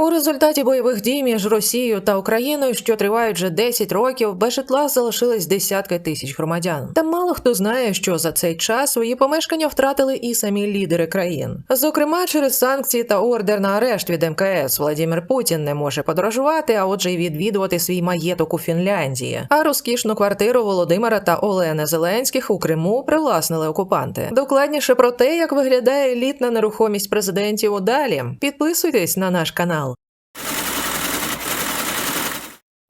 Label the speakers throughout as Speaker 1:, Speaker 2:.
Speaker 1: У результаті бойових дій між Росією та Україною, що тривають вже 10 років, без житла залишились десятки тисяч громадян. Та мало хто знає, що за цей час свої помешкання втратили і самі лідери країн. Зокрема, через санкції та ордер на арешт від МКС Владимир Путін не може подорожувати, а отже, й відвідувати свій маєток у Фінляндії. А розкішну квартиру Володимира та Олени Зеленських у Криму привласнили окупанти. Докладніше про те, як виглядає елітна нерухомість президентів далі. Підписуйтесь на наш канал.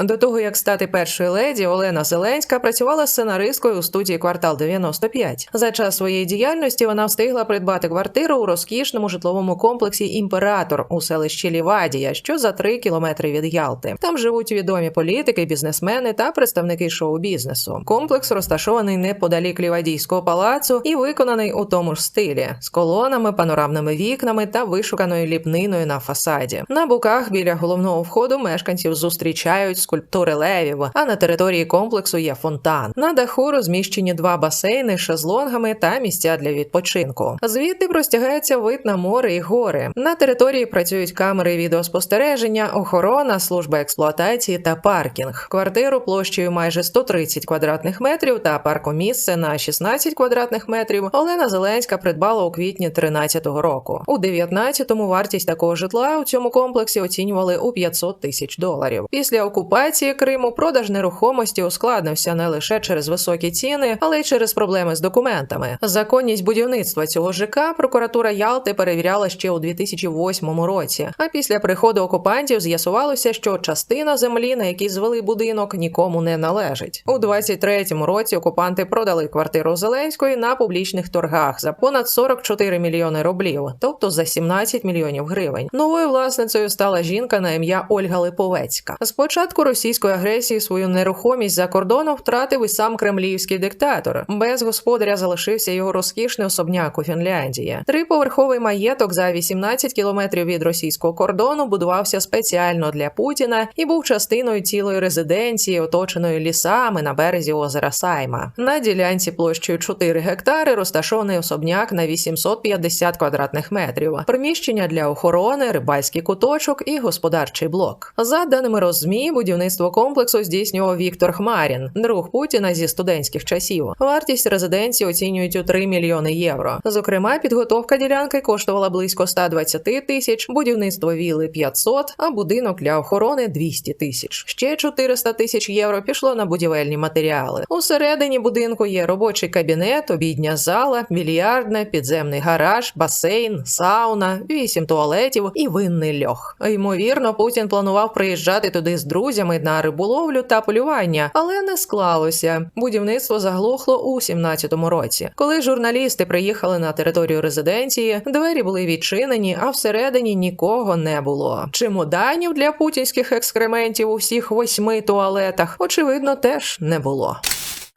Speaker 1: До того як стати першою леді, Олена Зеленська працювала сценаристкою у студії Квартал 95. За час своєї діяльності вона встигла придбати квартиру у розкішному житловому комплексі Імператор у селищі Лівадія, що за три кілометри від Ялти. Там живуть відомі політики, бізнесмени та представники шоу-бізнесу. Комплекс розташований неподалік Лівадійського палацу і виконаний у тому ж стилі з колонами, панорамними вікнами та вишуканою ліпниною на фасаді. На боках біля головного входу мешканців зустрічають скульптури левів, а на території комплексу є фонтан. На даху розміщені два басейни з шезлонгами та місця для відпочинку. Звідти простягається вид на море і гори. На території працюють камери відеоспостереження, охорона, служба експлуатації та паркінг. Квартиру площею майже 130 квадратних метрів та паркомісце на 16 квадратних метрів Олена Зеленська придбала у квітні 2013 року. У 19-му вартість такого житла у цьому комплексі оцінювали у 500 тисяч доларів. Після окупації Криму продаж нерухомості ускладнився не лише через високі ціни, але й через проблеми з документами. Законність будівництва цього ЖК прокуратура Ялти перевіряла ще у 2008 році. А після приходу окупантів з'ясувалося, що частина землі, на якій звели будинок, нікому не належить. У 23-му році окупанти продали квартиру Зеленської на публічних торгах за понад 44 мільйони рублів, тобто за 17 мільйонів гривень. Новою власницею стала жінка на ім'я Ольга Липовецька. Спочатку російської агресії свою нерухомість за кордоном втратив і сам кремлівський диктатор. Без господаря залишився його розкішний особняк у Фінляндії. Триповерховий маєток за 18 кілометрів від російського кордону будувався спеціально для Путіна і був частиною цілої резиденції, оточеної лісами на березі озера Сайма. На ділянці площею 4 гектари розташований особняк на 850 квадратних метрів, приміщення для охорони, рибальський куточок і господарчий блок. За даними розмі, будівництво комплексу здійснював Віктор Хмарін, друг Путіна зі студентських часів. Вартість резиденції оцінюють у 3 мільйони євро. Зокрема, підготовка ділянки коштувала близько 120 тисяч, будівництво віли 500, а будинок для охорони 200 тисяч. Ще 400 тисяч євро пішло на будівельні матеріали. Усередині будинку є робочий кабінет, обідня зала, більярдне, підземний гараж, басейн, сауна, вісім туалетів і винний льох. Ймовірно, Путін планував приїжджати туди з друзями на риболовлю та полювання, але не склалося. Будівництво заглохло у 17-му році. Коли журналісти приїхали на територію резиденції, двері були відчинені, а всередині нікого не було. Чемоданів для путінських екскрементів у всіх восьми туалетах, очевидно, теж не було.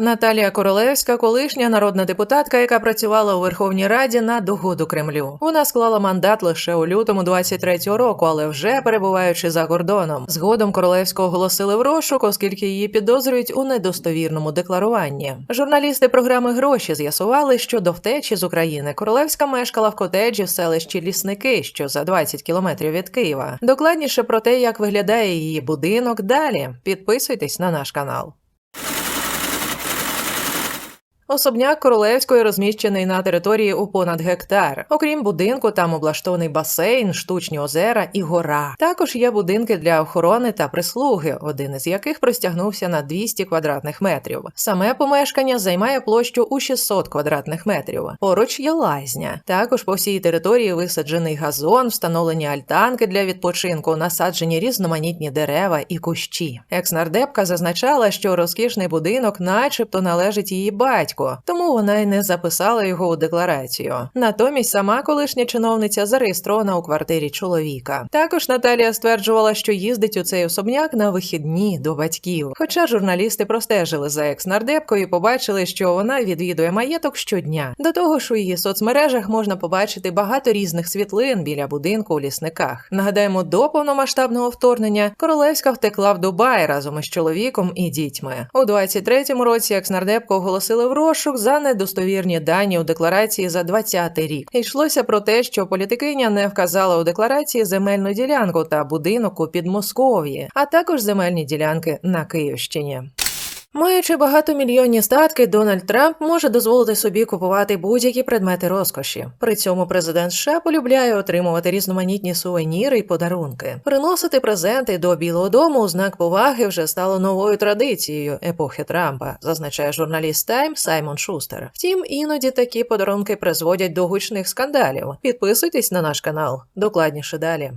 Speaker 1: Наталія Королевська, колишня народна депутатка, яка працювала у Верховній Раді на догоду Кремлю. Вона склала мандат лише у лютому 23-го року, але вже перебуваючи за кордоном. Згодом Королевську оголосили в розшук, оскільки її підозрюють у недостовірному декларуванні. Журналісти програми гроші з'ясували, що до втечі з України Королевська мешкала в котеджі в селищі Лісники, що за 20 кілометрів від Києва. Докладніше про те, як виглядає її будинок. Далі підписуйтесь на наш канал. Особняк королевської розміщений на території у понад гектар. Окрім будинку, там облаштований басейн, штучні озера і гора. Також є будинки для охорони та прислуги, один із яких простягнувся на 200 квадратних метрів. Саме помешкання займає площу у 600 квадратних метрів. Поруч є лазня. Також по всій території висаджений газон, встановлені альтанки для відпочинку, насаджені різноманітні дерева і кущі. Екснардепка зазначала, що розкішний будинок, начебто, належить її батьку тому вона й не записала його у декларацію. Натомість сама колишня чиновниця зареєстрована у квартирі чоловіка. Також Наталія стверджувала, що їздить у цей особняк на вихідні до батьків. Хоча журналісти простежили за екс-нардепкою побачили, що вона відвідує маєток щодня. До того ж, у її соцмережах можна побачити багато різних світлин біля будинку у лісниках. Нагадаємо, до повномасштабного вторгнення королевська втекла в Дубай разом із чоловіком і дітьми. У 23-му році екс-нардепку оголосили в розшук, за недостовірні дані у декларації за 20 рік. Йшлося про те, що політикиня не вказала у декларації земельну ділянку та будинок у Підмосков'ї, а також земельні ділянки на Київщині. Маючи багатомільйонні статки, Дональд Трамп може дозволити собі купувати будь-які предмети розкоші. При цьому президент США полюбляє отримувати різноманітні сувеніри й подарунки. Приносити презенти до Білого Дому у знак поваги вже стало новою традицією епохи Трампа, зазначає журналіст Тайм Саймон Шустер. Втім, іноді такі подарунки призводять до гучних скандалів. Підписуйтесь на наш канал. Докладніше далі.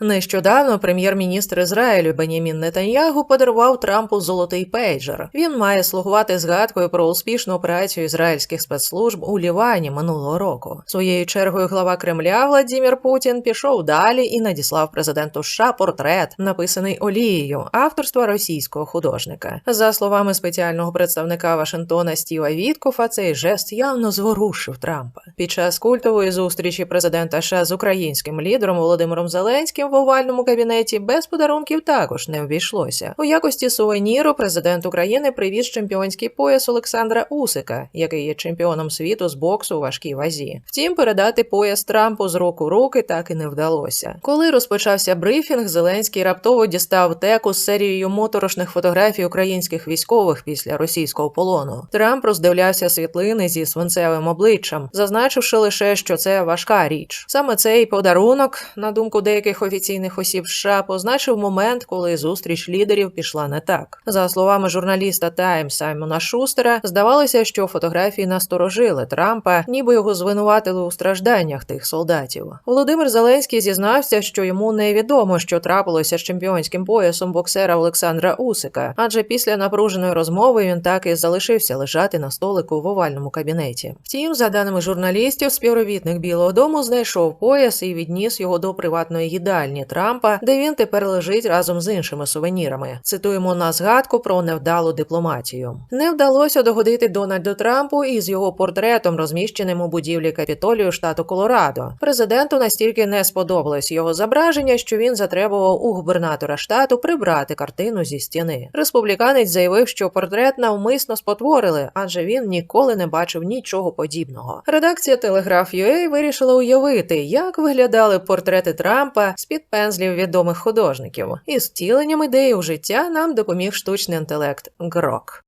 Speaker 1: Нещодавно прем'єр-міністр Ізраїлю Бенямін Нетаньягу подарував Трампу золотий пейджер. Він має слугувати згадкою про успішну операцію ізраїльських спецслужб у Лівані минулого року. Своєю чергою глава Кремля Владімір Путін пішов далі і надіслав президенту США портрет, написаний олією авторства російського художника. За словами спеціального представника Вашингтона Стіва Віткофа, цей жест явно зворушив Трампа. Під час культової зустрічі президента США з українським лідером Володимиром Зеленським овальному кабінеті без подарунків також не обійшлося. У якості сувеніру президент України привіз чемпіонський пояс Олександра Усика, який є чемпіоном світу з боксу у важкій вазі. Втім, передати пояс Трампу з рук у руки так і не вдалося. Коли розпочався брифінг, Зеленський раптово дістав теку з серією моторошних фотографій українських військових після російського полону. Трамп роздивлявся світлини зі свинцевим обличчям, зазначивши лише, що це важка річ. Саме цей подарунок, на думку деяких офіційних осіб США, позначив момент, коли зустріч лідерів пішла не так. За словами журналіста Тайм Саймона Шустера, здавалося, що фотографії насторожили Трампа, ніби його звинуватили у стражданнях тих солдатів. Володимир Зеленський зізнався, що йому невідомо, що трапилося з чемпіонським поясом боксера Олександра Усика, адже після напруженої розмови він так і залишився лежати на столику в овальному кабінеті. Втім, за даними журналістів, співробітник Білого Дому знайшов пояс і відніс його до приватної їдальні Трампа, де він тепер лежить разом з іншими сувенірами. Цитуємо на згадку про невдалу дипломатію. Не вдалося догодити Дональду Трампу із його портретом, розміщеним у будівлі Капітолію штату Колорадо. Президенту настільки не сподобалось його зображення, що він затребував у губернатора штату прибрати картину зі стіни. Республіканець заявив, що портрет навмисно спотворили, адже він ніколи не бачив нічого подібного. Редакція Телеграф.UA вирішила уявити, як виглядали портрети Трампа з під пензлів відомих художників. Із втіленням ідеї у життя нам допоміг штучний інтелект Грок.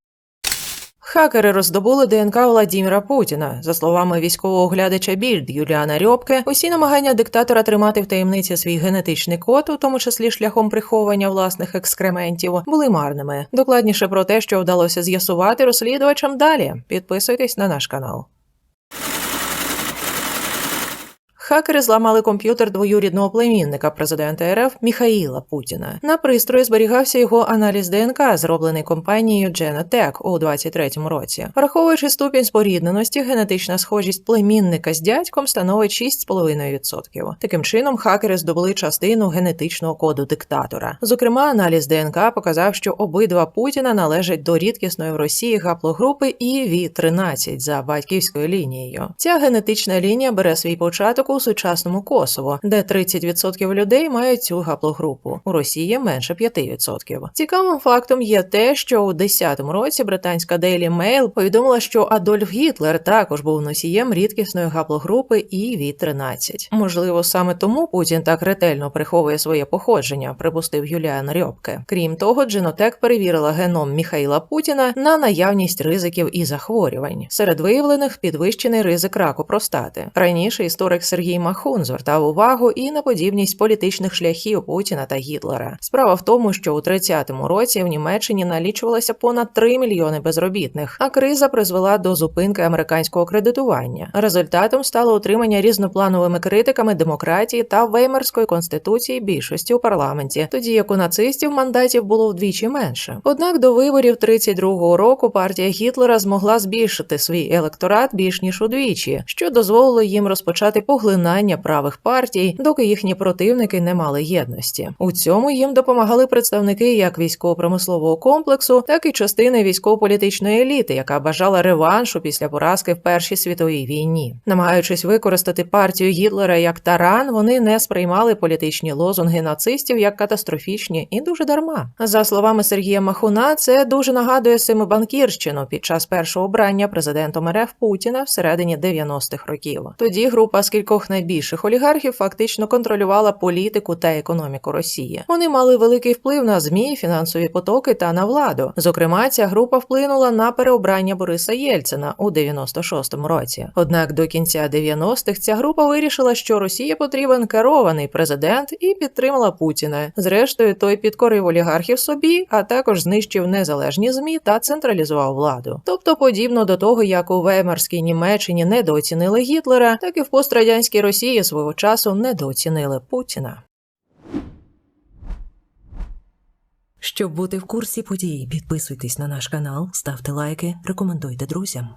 Speaker 1: Хакери роздобули ДНК Владіміра Путіна. За словами військового оглядача Більд Юліана Рьобке, усі намагання диктатора тримати в таємниці свій генетичний код, у тому числі шляхом приховування власних екскрементів, були марними. Докладніше про те, що вдалося з'ясувати розслідувачам далі. Підписуйтесь на наш канал. Хакери зламали комп'ютер двоюрідного племінника президента РФ Міхаїла Путіна. На пристрої зберігався його аналіз ДНК, зроблений компанією Genotech у 23-му році. Враховуючи ступінь спорідненості, генетична схожість племінника з дядьком становить 6,5%. Таким чином, хакери здобули частину генетичного коду диктатора. Зокрема, аналіз ДНК показав, що обидва Путіна належать до рідкісної в Росії гаплогрупи ІВ-13 за батьківською лінією. Ця генетична лінія бере свій початок у сучасному Косово, де 30% людей мають цю гаплогрупу. У Росії менше 5%. Цікавим фактом є те, що у 10-му році британська Daily Mail повідомила, що Адольф Гітлер також був носієм рідкісної гаплогрупи ІВ-13. Можливо, саме тому Путін так ретельно приховує своє походження, припустив Юліан Рьобке. Крім того, Дженотек перевірила геном Міхаїла Путіна на наявність ризиків і захворювань. Серед виявлених підвищений ризик раку простати. Раніше історик Сергій Махун звертав увагу і на подібність політичних шляхів Путіна та Гітлера. Справа в тому, що у 30-му році в Німеччині налічувалося понад 3 мільйони безробітних, а криза призвела до зупинки американського кредитування. Результатом стало утримання різноплановими критиками демократії та Веймарської конституції більшості у парламенті, тоді як у нацистів мандатів було вдвічі менше. Однак до виборів 32-го року партія Гітлера змогла збільшити свій електорат більш ніж удвічі, що дозволило їм розпочати поглинання поглинання правих партій, доки їхні противники не мали єдності. У цьому їм допомагали представники як військово-промислового комплексу, так і частини військово-політичної еліти, яка бажала реваншу після поразки в Першій світовій війні. Намагаючись використати партію Гітлера як таран, вони не сприймали політичні лозунги нацистів як катастрофічні і дуже дарма. За словами Сергія Махуна, це дуже нагадує семибанкірщину під час першого обрання президентом РФ Путіна всередині 90-х років. Тоді група з кількох найбільших олігархів фактично контролювала політику та економіку Росії. Вони мали великий вплив на змі, фінансові потоки та на владу. Зокрема, ця група вплинула на переобрання Бориса Єльцина у 96-му році. Однак до кінця 90-х ця група вирішила, що Росії потрібен керований президент і підтримала Путіна. Зрештою, той підкорив олігархів собі, а також знищив незалежні змі та централізував владу. Тобто, подібно до того, як у Веймарській Німеччині недооцінили Гітлера, так і в пострадянській Росії свого часу недооцінили Путіна. Щоб бути в курсі подій, підписуйтесь на наш канал, ставте лайки, рекомендуйте друзям.